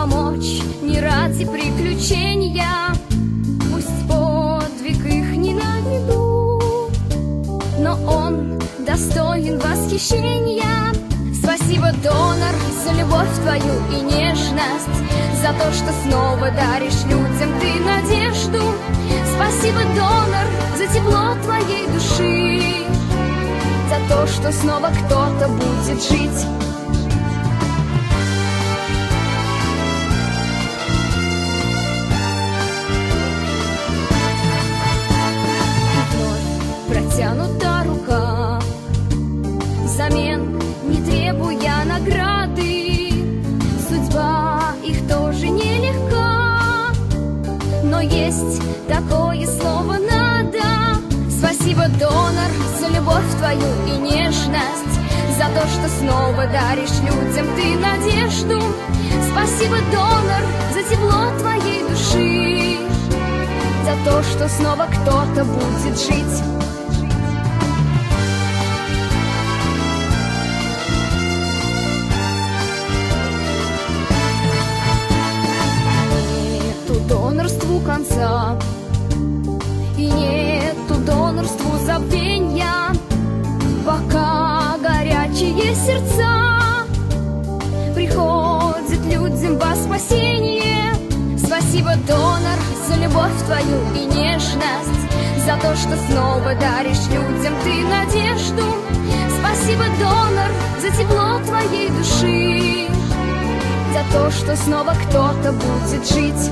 помощь не ради приключения, Пусть подвиг их не на виду, Но он достоин восхищения. Спасибо, донор, за любовь твою и нежность, За то, что снова даришь людям ты надежду. Спасибо, донор, за тепло твоей души, За то, что снова кто-то будет жить. Протянута рука. Взамен не требуя награды. Судьба их тоже нелегка. Но есть такое слово «надо» Спасибо, донор, за любовь твою и нежность. За то, что снова даришь людям ты надежду. Спасибо, донор, за тепло твоей души. За то, что снова кто-то будет жить конца. И нету донорству забвенья Пока горячие сердца. Приходят людям во спасение. Спасибо, донор, за любовь твою и нежность. За то, что снова даришь людям ты надежду. Спасибо, донор, за тепло твоей души. За то, что снова кто-то будет жить